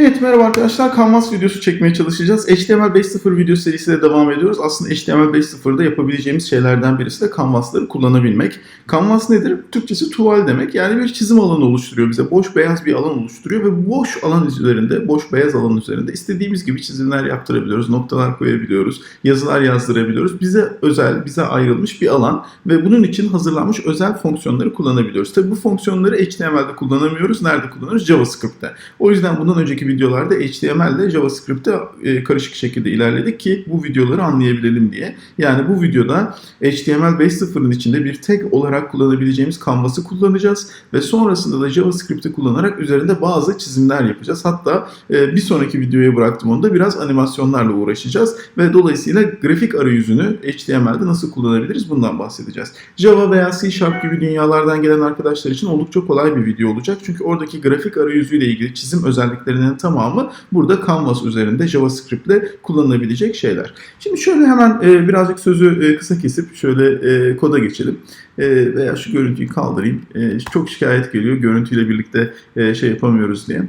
Evet merhaba arkadaşlar. Canvas videosu çekmeye çalışacağız. HTML 5.0 video serisiyle devam ediyoruz. Aslında HTML 5.0'da yapabileceğimiz şeylerden birisi de Canvas'ları kullanabilmek. Canvas nedir? Türkçesi tuval demek. Yani bir çizim alanı oluşturuyor bize. Boş beyaz bir alan oluşturuyor ve boş alan üzerinde, boş beyaz alan üzerinde istediğimiz gibi çizimler yaptırabiliyoruz. Noktalar koyabiliyoruz. Yazılar yazdırabiliyoruz. Bize özel, bize ayrılmış bir alan ve bunun için hazırlanmış özel fonksiyonları kullanabiliyoruz. Tabii bu fonksiyonları HTML'de kullanamıyoruz. Nerede kullanıyoruz? JavaScript'te. O yüzden bundan önceki videolarda HTML ile JavaScript'te e, karışık şekilde ilerledik ki bu videoları anlayabilelim diye. Yani bu videoda HTML 5.0'ın içinde bir tek olarak kullanabileceğimiz Canvas'ı kullanacağız ve sonrasında da JavaScript'i kullanarak üzerinde bazı çizimler yapacağız. Hatta e, bir sonraki videoya bıraktım onu da biraz animasyonlarla uğraşacağız ve dolayısıyla grafik arayüzünü HTML'de nasıl kullanabiliriz bundan bahsedeceğiz. Java veya C Sharp gibi dünyalardan gelen arkadaşlar için oldukça kolay bir video olacak. Çünkü oradaki grafik arayüzüyle ilgili çizim özelliklerinin tamamı burada Canvas üzerinde JavaScript ile kullanılabilecek şeyler. Şimdi şöyle hemen e, birazcık sözü e, kısa kesip şöyle e, koda geçelim. E, veya şu görüntüyü kaldırayım. E, çok şikayet geliyor görüntüyle birlikte e, şey yapamıyoruz diye.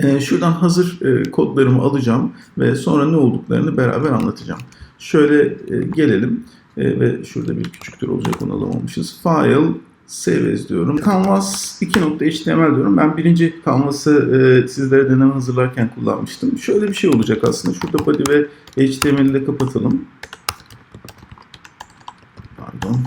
E, şuradan hazır e, kodlarımı alacağım ve sonra ne olduklarını beraber anlatacağım. Şöyle e, gelelim e, ve şurada bir küçüktür olacak onu alamamışız. File Save diyorum. Canvas 2.html diyorum. Ben birinci Canvas'ı e, sizlere deneme hazırlarken kullanmıştım. Şöyle bir şey olacak aslında. Şurada body ve HTML'i de kapatalım. Pardon.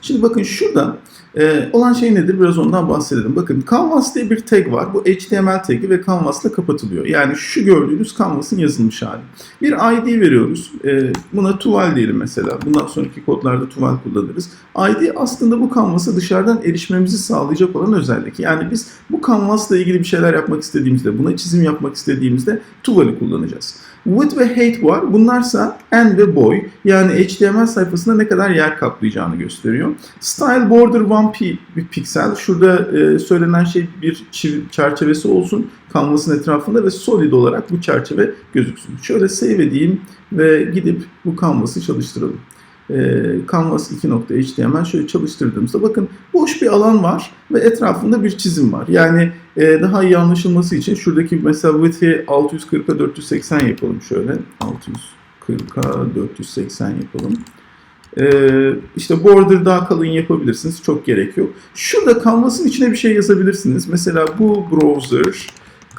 Şimdi bakın şurada e, olan şey nedir? Biraz ondan bahsedelim. Bakın Canvas diye bir tag var. Bu HTML tagi ve Canvas'la kapatılıyor. Yani şu gördüğünüz Canvas'ın yazılmış hali. Bir ID veriyoruz. E, buna tuval diyelim mesela. Bundan sonraki kodlarda tuval kullanırız. ID aslında bu Canvas'a dışarıdan erişmemizi sağlayacak olan özellik. Yani biz bu Canvas'la ilgili bir şeyler yapmak istediğimizde, buna çizim yapmak istediğimizde tuvali kullanacağız. With ve hate var. Bunlarsa en ve boy yani HTML sayfasında ne kadar yer kaplayacağını gösteriyor. Style border one p bir piksel. Şurada e, söylenen şey bir çerçevesi olsun kanvasın etrafında ve solid olarak bu çerçeve gözüksün. Şöyle save edeyim ve gidip bu kanvası çalıştıralım. E, Canvas 2.html şöyle çalıştırdığımızda bakın boş bir alan var ve etrafında bir çizim var. Yani e, daha iyi anlaşılması için şuradaki mesela width'i 640'a 480 yapalım şöyle. 640'a 480 yapalım. Ee, işte border daha kalın yapabilirsiniz. Çok gerek yok. Şurada Canvas'ın içine bir şey yazabilirsiniz. Mesela bu browser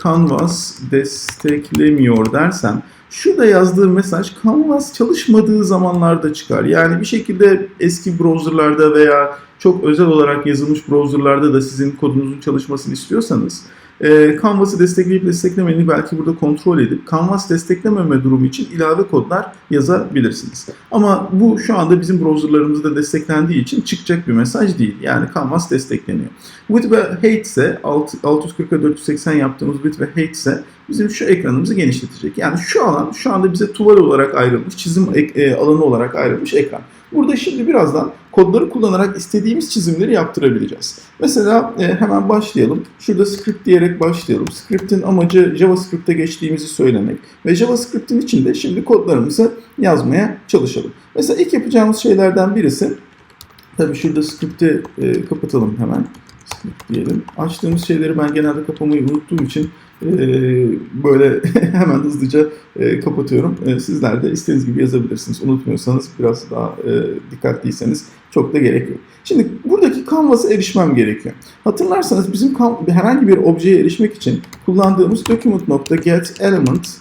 Canvas desteklemiyor dersem şurada yazdığım mesaj Canvas çalışmadığı zamanlarda çıkar. Yani bir şekilde eski browserlarda veya çok özel olarak yazılmış browserlarda da sizin kodunuzun çalışmasını istiyorsanız e, Canvas'ı destekleyip desteklemediğini belki burada kontrol edip Canvas desteklememe durumu için ilave kodlar yazabilirsiniz. Ama bu şu anda bizim browserlarımızda desteklendiği için çıkacak bir mesaj değil. Yani Canvas destekleniyor. Width ve height ise 640'a 480 yaptığımız width ve height ise bizim şu ekranımızı genişletecek. Yani şu alan şu anda bize tuval olarak ayrılmış, çizim e, alanı olarak ayrılmış ekran. Burada şimdi birazdan kodları kullanarak istediğimiz çizimleri yaptırabileceğiz. Mesela e, hemen başlayalım. Şurada script diyerek başlayalım. Script'in amacı JavaScript'e geçtiğimizi söylemek ve JavaScript'in içinde şimdi kodlarımızı yazmaya çalışalım. Mesela ilk yapacağımız şeylerden birisi tabii şurada script'i e, kapatalım hemen. Script diyelim. Açtığımız şeyleri ben genelde kapamayı unuttuğum için böyle hemen hızlıca e, kapatıyorum. E, sizler de istediğiniz gibi yazabilirsiniz. Unutmuyorsanız biraz daha e, dikkatliyseniz çok da gerek yok. Şimdi buradaki Canvas'a erişmem gerekiyor. Hatırlarsanız bizim herhangi bir objeye erişmek için kullandığımız document.getElement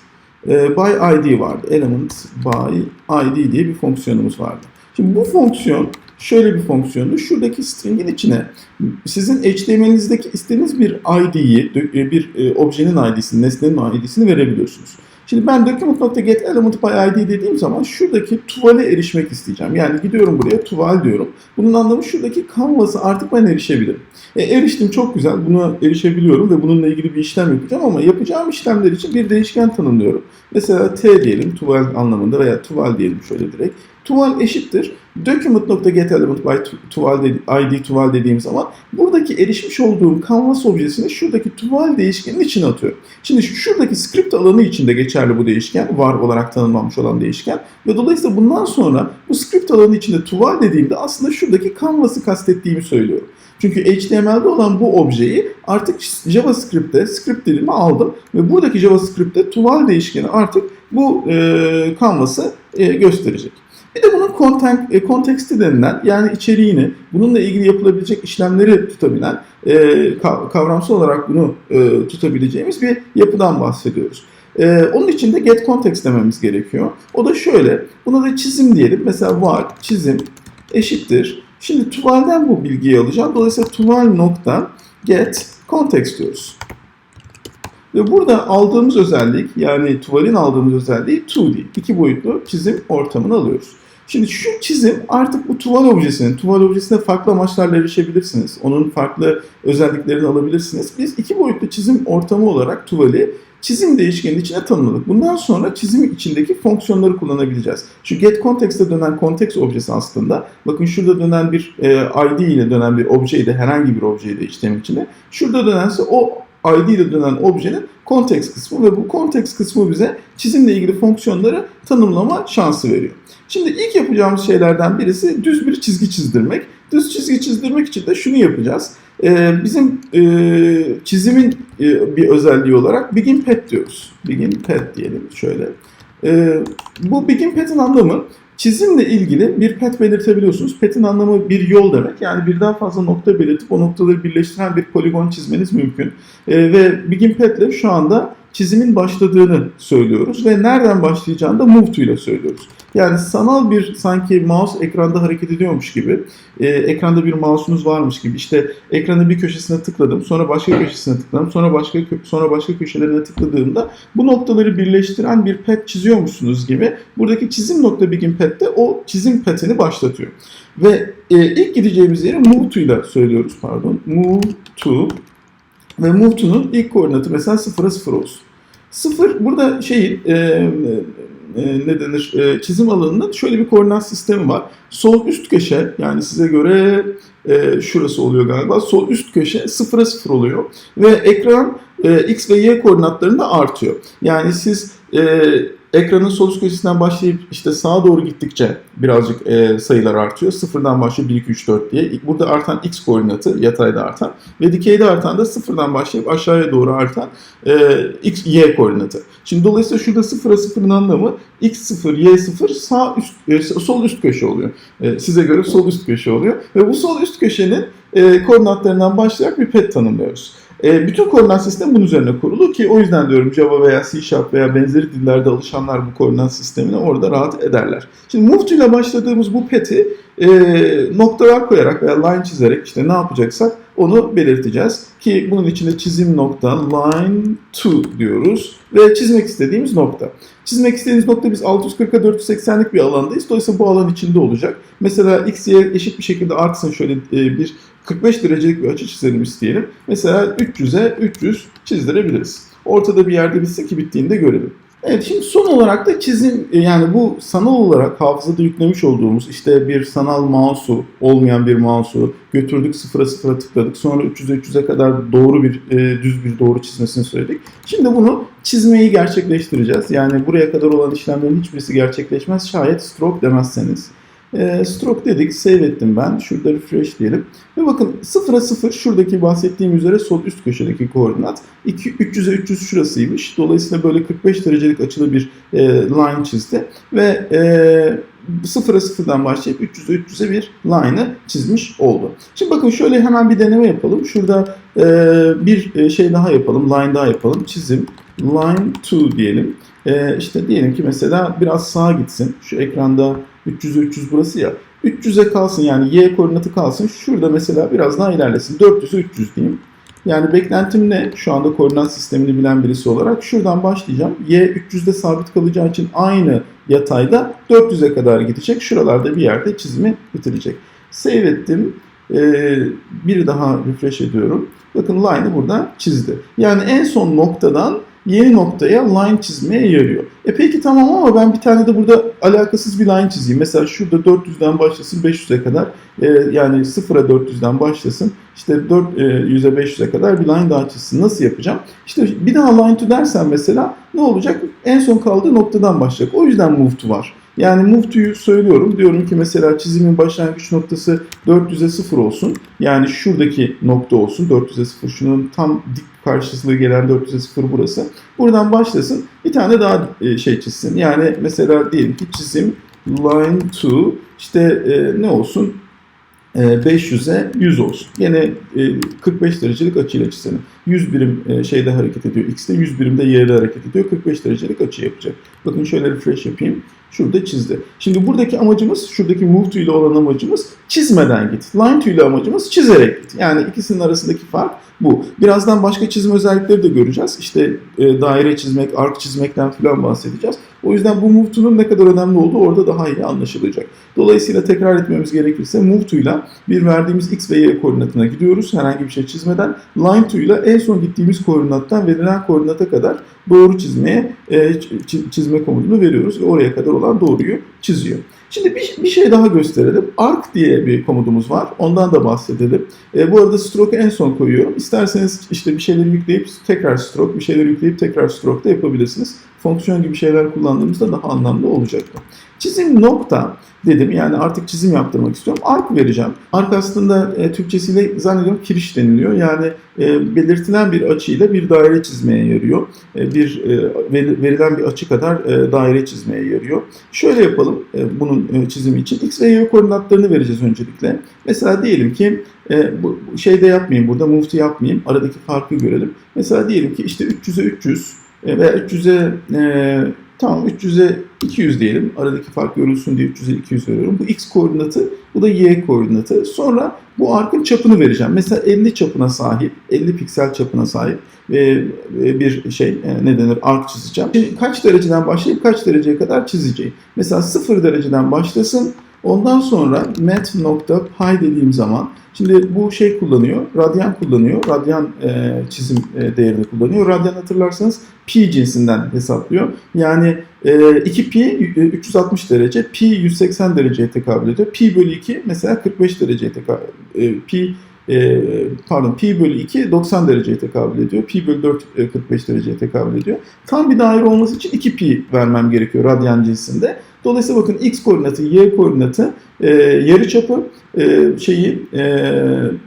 e, by ID vardı. Element by ID diye bir fonksiyonumuz vardı. Şimdi bu fonksiyon şöyle bir fonksiyondu. Şuradaki string'in içine sizin HTML'inizdeki istediğiniz bir ID'yi, bir e, objenin ID'sini, nesnenin ID'sini verebiliyorsunuz. Şimdi ben ID dediğim zaman şuradaki tuvale erişmek isteyeceğim. Yani gidiyorum buraya tuval diyorum. Bunun anlamı şuradaki canvas'a artık ben erişebilirim. E, eriştim çok güzel. Buna erişebiliyorum ve bununla ilgili bir işlem yapacağım ama yapacağım işlemler için bir değişken tanımlıyorum. Mesela t diyelim tuval anlamında veya tuval diyelim şöyle direkt. Tuval eşittir. Document.getElement by tuval id tuval dediğim zaman buradaki erişmiş olduğum canvas objesini şuradaki tuval değişkenin içine atıyorum. Şimdi şuradaki script alanı içinde geçerli bu değişken. Var olarak tanımlanmış olan değişken. Ve dolayısıyla bundan sonra bu script alanı içinde tuval dediğimde aslında şuradaki canvas'ı kastettiğimi söylüyorum. Çünkü HTML'de olan bu objeyi artık JavaScript'te, script dilimi aldım ve buradaki JavaScript'te tuval değişkeni artık bu e, canvas'ı e, gösterecek. Bir de bunun content, e, konteksti denilen yani içeriğini, bununla ilgili yapılabilecek işlemleri tutabilen, e, ka- kavramsal olarak bunu e, tutabileceğimiz bir yapıdan bahsediyoruz. E, onun için de get context dememiz gerekiyor. O da şöyle, buna da çizim diyelim. Mesela var çizim eşittir. Şimdi tuvalden bu bilgiyi alacağım. Dolayısıyla tuval nokta get context diyoruz. Ve burada aldığımız özellik yani tuvalin aldığımız özelliği 2D, iki boyutlu çizim ortamını alıyoruz. Şimdi şu çizim artık bu tuval objesinin, tuval objesine farklı amaçlarla erişebilirsiniz. Onun farklı özelliklerini alabilirsiniz. Biz iki boyutlu çizim ortamı olarak tuvali çizim değişkeninin içine tanımladık. Bundan sonra çizim içindeki fonksiyonları kullanabileceğiz. Şu get context'te dönen context objesi aslında, bakın şurada dönen bir e, ID ile dönen bir objeydi, herhangi bir objeydi HTML içine. Şurada dönense o ID ile dönen objenin context kısmı ve bu context kısmı bize çizimle ilgili fonksiyonları tanımlama şansı veriyor. Şimdi ilk yapacağımız şeylerden birisi düz bir çizgi çizdirmek. Düz çizgi çizdirmek için de şunu yapacağız. Ee, bizim e, çizimin e, bir özelliği olarak begin pet diyoruz. Begin pet diyelim şöyle. Ee, bu begin pet'in anlamı çizimle ilgili bir pet belirtebiliyorsunuz. Pet'in anlamı bir yol demek. Yani birden fazla nokta belirtip o noktaları birleştiren bir poligon çizmeniz mümkün. Ee, ve begin pet'le şu anda çizimin başladığını söylüyoruz ve nereden başlayacağını da move to ile söylüyoruz. Yani sanal bir sanki mouse ekranda hareket ediyormuş gibi, e, ekranda bir mouse'unuz varmış gibi. İşte ekranın bir köşesine tıkladım, sonra başka köşesine tıkladım, sonra başka sonra başka köşelerine tıkladığımda bu noktaları birleştiren bir pet çiziyormuşsunuz gibi. Buradaki çizim nokta begin pet'te o çizim petini başlatıyor. Ve e, ilk gideceğimiz yeri move to ile söylüyoruz pardon. Move to ve move ilk koordinatı mesela 0'a 0 olsun. 0 burada şeyin e, e, ne denir e, çizim alanının şöyle bir koordinat sistemi var. Sol üst köşe yani size göre e, şurası oluyor galiba. Sol üst köşe 0'a 0 oluyor ve ekran e, x ve y koordinatlarında artıyor. Yani siz e, ekranın sol üst köşesinden başlayıp işte sağa doğru gittikçe birazcık e, sayılar artıyor. Sıfırdan başlıyor 1, 2, 3, 4 diye. Burada artan x koordinatı yatayda artan ve dikeyde artan da sıfırdan başlayıp aşağıya doğru artan e, x, y koordinatı. Şimdi dolayısıyla şurada sıfıra sıfırın anlamı x0, y0 sağ üst, e, sol üst köşe oluyor. E, size göre sol üst köşe oluyor. Ve bu sol üst köşenin e, koordinatlarından başlayarak bir pet tanımlıyoruz. E, bütün koordinat sistemi bunun üzerine kurulu ki o yüzden diyorum Java veya C Sharp veya benzeri dillerde alışanlar bu koordinat sistemine orada rahat ederler. Şimdi move ile başladığımız bu pet'i e, noktalar koyarak veya line çizerek işte ne yapacaksak onu belirteceğiz. Ki bunun içinde çizim nokta line to diyoruz ve çizmek istediğimiz nokta. Çizmek istediğimiz nokta biz 640'a 480'lik bir alandayız. Dolayısıyla bu alan içinde olacak. Mesela x, y eşit bir şekilde artsın şöyle e, bir 45 derecelik bir açı çizelim isteyelim. Mesela 300'e 300 çizdirebiliriz. Ortada bir yerde bitsin ki bittiğinde görelim. Evet şimdi son olarak da çizim yani bu sanal olarak hafızada yüklemiş olduğumuz işte bir sanal mouse'u olmayan bir mouse'u götürdük sıfıra sıfıra tıkladık sonra 300'e 300'e kadar doğru bir e, düz bir doğru çizmesini söyledik. Şimdi bunu çizmeyi gerçekleştireceğiz. Yani buraya kadar olan işlemlerin hiçbirisi gerçekleşmez şayet stroke demezseniz. E, stroke dedik, save ettim ben. Şurada refresh diyelim. Ve bakın 0'a 0 şuradaki bahsettiğim üzere sol üst köşedeki koordinat. 2, 300'e 300 şurasıymış. Dolayısıyla böyle 45 derecelik açılı bir e, line çizdi. Ve e, 0'a 0'dan başlayıp 300'e 300'e bir line'ı çizmiş oldu. Şimdi bakın şöyle hemen bir deneme yapalım. Şurada e, bir şey daha yapalım. Line daha yapalım. Çizim line 2 diyelim. E, işte diyelim ki mesela biraz sağa gitsin. Şu ekranda 300'e 300 burası ya. 300'e kalsın yani y koordinatı kalsın. Şurada mesela biraz daha ilerlesin. 400'e 300 diyeyim. Yani beklentim ne? Şu anda koordinat sistemini bilen birisi olarak şuradan başlayacağım. Y 300'de sabit kalacağı için aynı yatayda 400'e kadar gidecek. Şuralarda bir yerde çizimi bitirecek. Save ettim. Ee, bir daha refresh ediyorum. Bakın line'ı burada çizdi. Yani en son noktadan yeni noktaya line çizmeye yarıyor. E peki tamam ama ben bir tane de burada alakasız bir line çizeyim. Mesela şurada 400'den başlasın 500'e kadar e, yani 0'a 400'den başlasın işte 400'e 500'e kadar bir line daha çizsin. Nasıl yapacağım? İşte bir daha line to dersen mesela ne olacak? En son kaldığı noktadan başlayacak. O yüzden move to var. Yani move söylüyorum. Diyorum ki mesela çizimin başlangıç noktası 400'e 0 olsun. Yani şuradaki nokta olsun. 400'e 0 şunun tam dik karşısına gelen 400'e 0 burası. Buradan başlasın. Bir tane daha e, şey çizsin. Yani mesela diyelim ki çizim line to işte e, ne olsun? E, 500'e 100 olsun. Yine e, 45 derecelik açıyla çizelim. 100 birim e, şeyde hareket ediyor. X'te 100 birimde Y'de hareket ediyor. 45 derecelik açı yapacak. Bakın şöyle refresh yapayım. Şurada çizdi. Şimdi buradaki amacımız, şuradaki move to ile olan amacımız çizmeden git. Line ile amacımız çizerek git. Yani ikisinin arasındaki fark bu. Birazdan başka çizim özellikleri de göreceğiz. İşte e, daire çizmek, ark çizmekten falan bahsedeceğiz. O yüzden bu move to'nun ne kadar önemli olduğu orada daha iyi anlaşılacak. Dolayısıyla tekrar etmemiz gerekirse move to ile bir verdiğimiz x ve y koordinatına gidiyoruz herhangi bir şey çizmeden. Line to ile en son gittiğimiz koordinattan verilen koordinata kadar doğru çizmeye e, çizme komutunu veriyoruz ve oraya kadar olan doğruyu çiziyor. Şimdi bir, bir şey daha gösterelim. Arc diye bir komutumuz var. Ondan da bahsedelim. E, bu arada stroke'u en son koyuyorum. İsterseniz işte bir şeyleri yükleyip tekrar stroke, bir şeyleri yükleyip tekrar stroke da yapabilirsiniz. Fonksiyon gibi şeyler kullandığımızda daha anlamlı olacaktır. Çizim nokta dedim. Yani artık çizim yaptırmak istiyorum. Ark vereceğim. Ark aslında e, Türkçesiyle zannediyorum kiriş deniliyor. Yani e, belirtilen bir açıyla bir daire çizmeye yarıyor. E, bir e, veri- verilen bir açı kadar e, daire çizmeye yarıyor. Şöyle yapalım e, bunun e, çizimi için. X ve Y koordinatlarını vereceğiz öncelikle. Mesela diyelim ki e, bu şeyde yapmayayım burada to yapmayayım. Aradaki farkı görelim. Mesela diyelim ki işte 300'e 300 e, veya 300'e e, tamam 300'e 200 diyelim. Aradaki fark görülsün diye 300'e 200 veriyorum. Bu x koordinatı, bu da y koordinatı. Sonra bu arkın çapını vereceğim. Mesela 50 çapına sahip, 50 piksel çapına sahip e, e, bir şey e, ne denir ark çizeceğim. Şimdi kaç dereceden başlayıp kaç dereceye kadar çizeceğim. Mesela 0 dereceden başlasın. Ondan sonra mat.py dediğim zaman Şimdi bu şey kullanıyor, radyan kullanıyor, radyan e, çizim e, değerini kullanıyor. Radyan hatırlarsanız pi cinsinden hesaplıyor. Yani e, 2 pi e, 360 derece, pi 180 dereceye tekabül ediyor. Pi bölü 2 mesela 45 dereceye tekabül e, Pi e, pardon pi bölü 2 90 dereceye tekabül ediyor. Pi bölü 4 e, 45 dereceye tekabül ediyor. Tam bir daire olması için 2 pi vermem gerekiyor radyan cinsinde. Dolayısıyla bakın x koordinatı, y koordinatı, e, yarıçapı, e, şeyi e,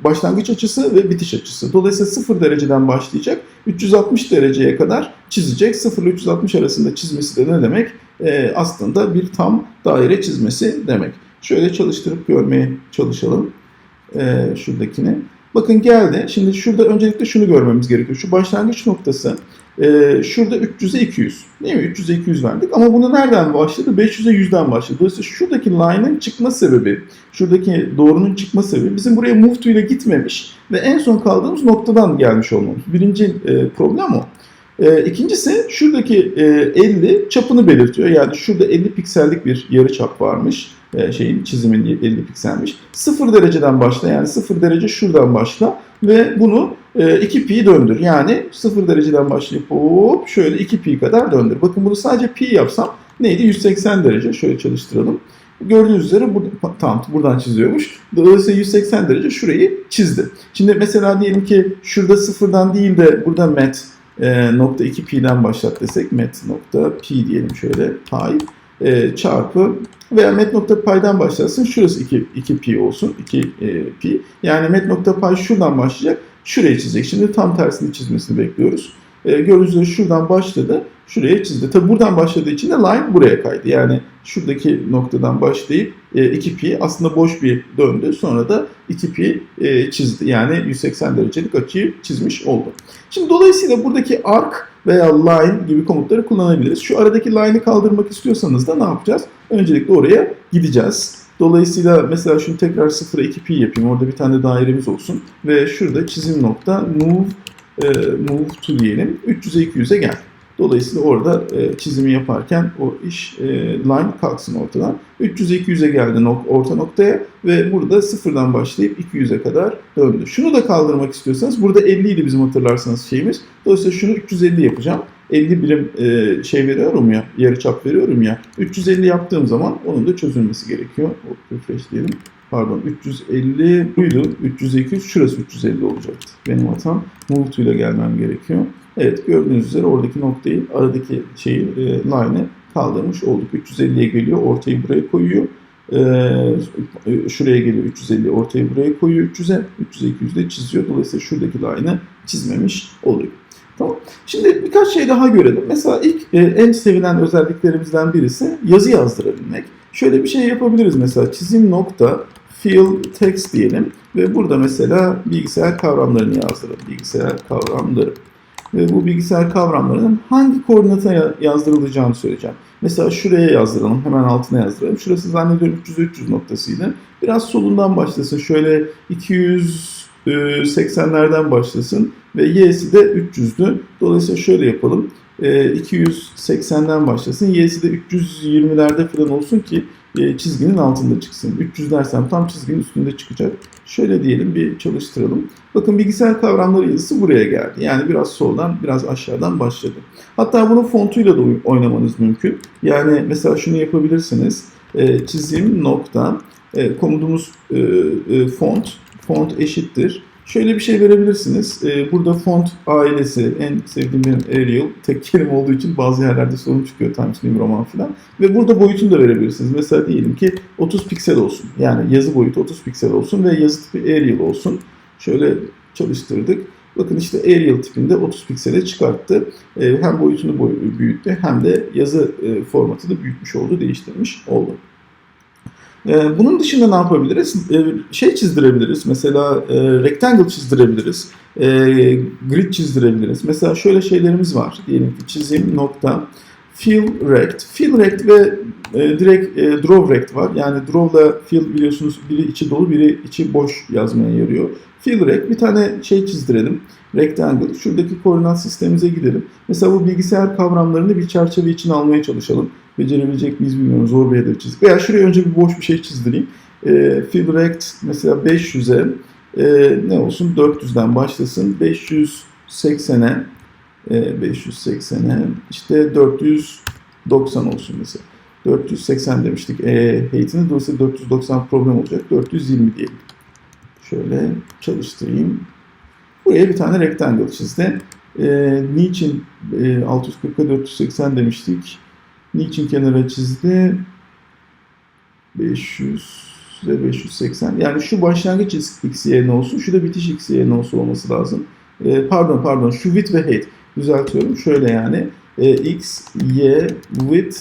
başlangıç açısı ve bitiş açısı. Dolayısıyla 0 dereceden başlayacak. 360 dereceye kadar çizecek. 0 ile 360 arasında çizmesi de ne demek? E, aslında bir tam daire çizmesi demek. Şöyle çalıştırıp görmeye çalışalım. E, şuradakini. Bakın geldi. Şimdi şurada öncelikle şunu görmemiz gerekiyor. Şu başlangıç noktası e, şurada 300'e 200. Değil mi? 300'e 200 verdik. Ama bunu nereden başladı? 500'e 100'den başladı. Dolayısıyla şuradaki line'ın çıkma sebebi, şuradaki doğrunun çıkma sebebi bizim buraya move to ile gitmemiş ve en son kaldığımız noktadan gelmiş olmamız. Birinci e, problem o. E, ikincisi şuradaki e, 50 çapını belirtiyor. Yani şurada 50 piksellik bir yarı çap varmış. E, şeyin çizimin 50 pikselmiş. 0 dereceden başla yani 0 derece şuradan başla ve bunu e, 2 pi döndür. Yani 0 dereceden başlayıp hop şöyle 2 pi kadar döndür. Bakın bunu sadece pi yapsam neydi? 180 derece. Şöyle çalıştıralım. Gördüğünüz üzere bu, tamam buradan çiziyormuş. Dolayısıyla 180 derece şurayı çizdi. Şimdi mesela diyelim ki şurada sıfırdan değil de burada met e, nokta 2 pi'den başlat desek met nokta pi diyelim şöyle pi e, çarpı veya met nokta paydan başlasın şurası 2, 2 pi olsun 2 e, pi yani met nokta pay şuradan başlayacak şurayı çizecek. Şimdi tam tersini çizmesini bekliyoruz. E, gördüğünüz üzere şuradan başladı şuraya çizdi. Tabi buradan başladığı için de line buraya kaydı. Yani şuradaki noktadan başlayıp e, 2 pi aslında boş bir döndü. Sonra da 2 pi e, çizdi. Yani 180 derecelik açıyı çizmiş oldu. Şimdi dolayısıyla buradaki arc veya line gibi komutları kullanabiliriz. Şu aradaki line'ı kaldırmak istiyorsanız da ne yapacağız? Öncelikle oraya gideceğiz. Dolayısıyla mesela şunu tekrar 0'a 2 pi yapayım. Orada bir tane dairemiz olsun. Ve şurada çizim nokta move, e, move to diyelim. 300'e 200'e gel. Dolayısıyla orada e, çizimi yaparken o iş e, line kalksın ortadan. 300'e 200'e geldi nok- orta noktaya ve burada sıfırdan başlayıp 200'e kadar döndü. Şunu da kaldırmak istiyorsanız burada 50 idi bizim hatırlarsanız şeyimiz. Dolayısıyla şunu 350 yapacağım. 50 birim e, şey veriyorum ya, yarıçap veriyorum ya. 350 yaptığım zaman onun da çözülmesi gerekiyor. Refresh diyelim. Pardon 350 buydu. 300'e 200 şurası 350 olacaktı. Benim hatam to ile gelmem gerekiyor. Evet gördüğünüz üzere oradaki noktayı, aradaki şeyi, e, line'ı kaldırmış olduk. 350'ye geliyor, ortayı buraya koyuyor. Ee, şuraya geliyor 350 ortayı buraya koyuyor 300'e 300'e 200'de çiziyor dolayısıyla şuradaki line'ı çizmemiş oluyor. Tamam. Şimdi birkaç şey daha görelim. Mesela ilk e, en sevilen özelliklerimizden birisi yazı yazdırabilmek. Şöyle bir şey yapabiliriz mesela çizim nokta fill text diyelim ve burada mesela bilgisayar kavramlarını yazdıralım. Bilgisayar kavramları. Ve bu bilgisayar kavramlarının hangi koordinata ya- yazdırılacağını söyleyeceğim. Mesela şuraya yazdıralım, hemen altına yazdıralım. Şurası zannediyorum 300-300 noktasıydı. Biraz solundan başlasın. Şöyle 280'lerden başlasın ve y'si de 300'dü. Dolayısıyla şöyle yapalım. Ee, 280'den başlasın. Y'si de 320'lerde falan olsun ki çizginin altında çıksın. 300 dersem tam çizginin üstünde çıkacak. Şöyle diyelim bir çalıştıralım. Bakın bilgisayar kavramları yazısı buraya geldi. Yani biraz soldan biraz aşağıdan başladı. Hatta bunun fontuyla da oy- oynamanız mümkün. Yani mesela şunu yapabilirsiniz. E, çizim nokta e, komutumuz e, e, font font eşittir. Şöyle bir şey verebilirsiniz. E, burada font ailesi en sevdiğim benim Arial. Tek kelime olduğu için bazı yerlerde sorun çıkıyor Times New Roman falan. Ve burada boyutunu da verebilirsiniz. Mesela diyelim ki 30 piksel olsun. Yani yazı boyutu 30 piksel olsun ve yazı tipi Arial olsun. Şöyle çalıştırdık. Bakın işte Arial tipinde 30 piksele çıkarttı. E, hem boyutunu boy- büyüttü hem de yazı e, formatını büyütmüş oldu, değiştirmiş oldu. E, bunun dışında ne yapabiliriz? E, şey çizdirebiliriz. Mesela e, rectangle çizdirebiliriz. E, grid çizdirebiliriz. Mesela şöyle şeylerimiz var. Diyelim ki çizim nokta fill rect. Fill rect ve e, direkt e, draw rect var. Yani draw'la fill biliyorsunuz biri içi dolu biri içi boş yazmaya yarıyor. Fill rect bir tane şey çizdirelim. Rectangle. Şuradaki koordinat sistemimize gidelim. Mesela bu bilgisayar kavramlarını bir çerçeve içine almaya çalışalım. Becerebilecek miyiz bilmiyorum. Zor bir hedef çizdik. Veya şuraya önce bir boş bir şey çizdireyim. E, fill rect mesela 500'e e, ne olsun 400'den başlasın. 580'e e, 580'e işte 490 olsun mesela. 480 demiştik e, heyetini. Dolayısıyla 490 problem olacak. 420 diyelim. Şöyle çalıştırayım. Buraya bir tane rectangle çizdi. E, niçin e, 640'a 480 demiştik? Niçin kenara çizdi? 500 ve 580. Yani şu başlangıç x yerine olsun, şu da bitiş x yerine olsun olması lazım. E, pardon pardon şu width ve height düzeltiyorum. Şöyle yani e, x, y, width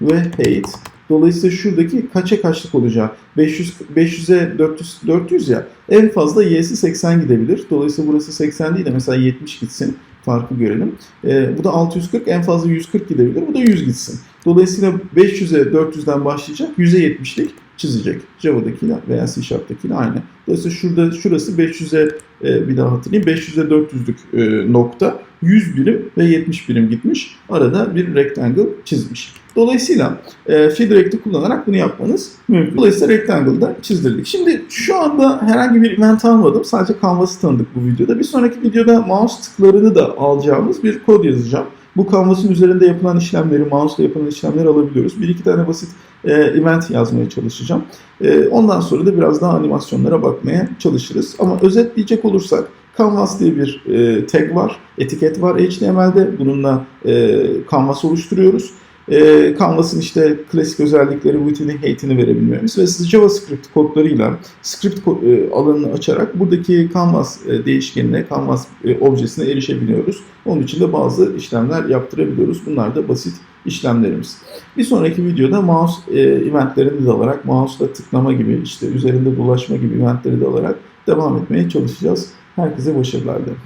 ve height. Dolayısıyla şuradaki kaça kaçlık olacak? 500 500'e 400 400 ya. En fazla y'si 80 gidebilir. Dolayısıyla burası 80 değil de mesela 70 gitsin. Farkı görelim. E, bu da 640 en fazla 140 gidebilir. Bu da 100 gitsin. Dolayısıyla 500'e 400'den başlayacak. 100'e 70'lik çizecek. Java'dakiyle veya C Sharp'takiyle aynı. Dolayısıyla şurada şurası 500'e e, bir daha hatırlayayım. 500'e 400'lük e, nokta 100 birim ve 70 birim gitmiş. Arada bir rectangle çizmiş. Dolayısıyla e, feed rect'i kullanarak bunu yapmanız mümkün. Dolayısıyla rectangle'da çizdirdik. Şimdi şu anda herhangi bir event almadım. Sadece Canvas'ı tanıdık bu videoda. Bir sonraki videoda mouse tıklarını da alacağımız bir kod yazacağım. Bu Canvas'ın üzerinde yapılan işlemleri, mouse'la yapılan işlemleri alabiliyoruz. Bir iki tane basit e, event yazmaya çalışacağım. E, ondan sonra da biraz daha animasyonlara bakmaya çalışırız. Ama özetleyecek olursak Canvas diye bir e, tag var, etiket var HTML'de. Bununla e, Canvas oluşturuyoruz. E, Canvas'ın işte klasik özellikleri, width'ini, height'ini verebilmemiz ve siz JavaScript kodlarıyla script ko- e, alanını açarak buradaki Canvas e, değişkenine, Canvas e, objesine erişebiliyoruz. Onun için de bazı işlemler yaptırabiliyoruz. Bunlar da basit işlemlerimiz. Bir sonraki videoda mouse e, eventlerini de alarak, mouse'la tıklama gibi, işte üzerinde dolaşma gibi eventleri de alarak devam etmeye çalışacağız. Herkese başarılar dilerim.